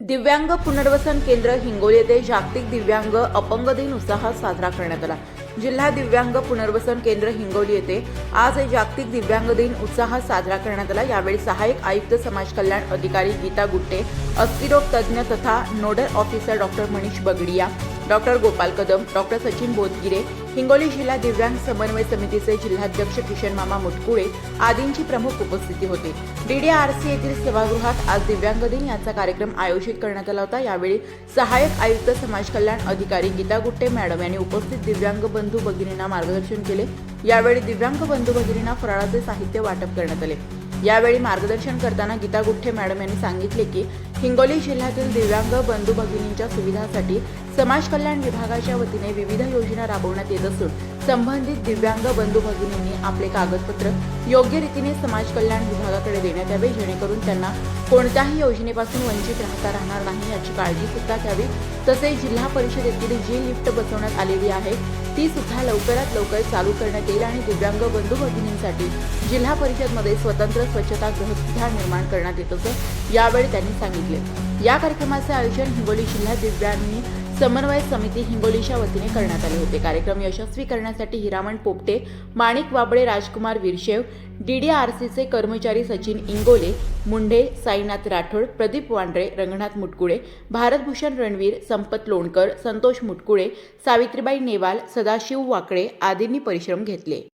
दिव्यांग पुनर्वसन केंद्र हिंगोली येथे जागतिक दिव्यांग अपंग दिन उत्साहात साजरा करण्यात आला. जिल्हा दिव्यांग पुनर्वसन केंद्र हिंगोली येथे आज जागतिक दिव्यांग दिन उत्साहात साजरा करण्यात आला. यावेळी सहाय्यक आयुक्त समाज कल्याण अधिकारी गीता गुट्टे अस्थिरोग तज्ज्ञ तथा nodal officer doctor Manish Bagdiya doctor Gopal Kadam doctor Sachin Bodhgire Hingoli जिल्हा दिव्यांग समन्वय समितीचे जिल्हाध्यक्ष किशन मामा मुटकुळे आदींची प्रमुख उपस्थिती होती. डीडीआरसी येथील सभागृहात आज दिव्यांग दिन याचा कार्यक्रम आयोजित करण्यात आला होता. यावेळी सहाय्यक आयुक्त समाज कल्याण अधिकारी गीता गुट्टे मॅडम यांनी उपस्थित दिव्यांग बंधू भगिनींना मार्गदर्शन केले. यावेळी दिव्यांग बंधू भगिनींना फराळाचे साहित्य वाटप करण्यात आले. यावेळी मार्गदर्शन करताना गीता गुठ्ठे मॅडम यांनी सांगितले की हिंगोली जिल्ह्यातील दिव्यांग बंधू भगिनींच्या सुविधांसाठी समाज कल्याण विभागाच्या वतीने विविध योजना राबवण्यात येत असून संबंधित दिव्यांग बंधू भगिनींनी आपले कागदपत्र योग्य रीतीने समाज कल्याण विभागाकडे देण्यात यावे जेणेकरून त्यांना कोणत्याही योजनेपासून वंचित राहता राहणार नाही याची काळजी सुद्धा घ्यावी. तसेच जिल्हा परिषदेतील जी लिफ्ट बसवण्यात आलेली आहे ती सुद्धा लवकरात लवकर चालू करण्यात येईल आणि दिव्यांग बंधू भगिनींसाठी जिल्हा परिषदमध्ये स्वतंत्र स्वच्छता गृह सुद्धा निर्माण करण्यात येत असं यावेळी त्यांनी सांगितले. या कार्यक्रमाचे आयोजन हिंगोली जिल्हा दिव्यांनी समन्वय समिती हिंगोलीच्या वतीने करण्यात आले होते. कार्यक्रम यशस्वी करण्यासाठी हिरामण पोपटे माणिक वाबळे राजकुमार वीरशेव डीडीआरसीचे कर्मचारी सचिन इंगोले मुंढे साईनाथ राठोड प्रदीप वांड्रे रंगनाथ मुटकुळे भारतभूषण रणवीर संपत लोणकर संतोष मुटकुळे सावित्रीबाई नेवाल सदाशिव वाकळे आदींनी परिश्रम घेतले.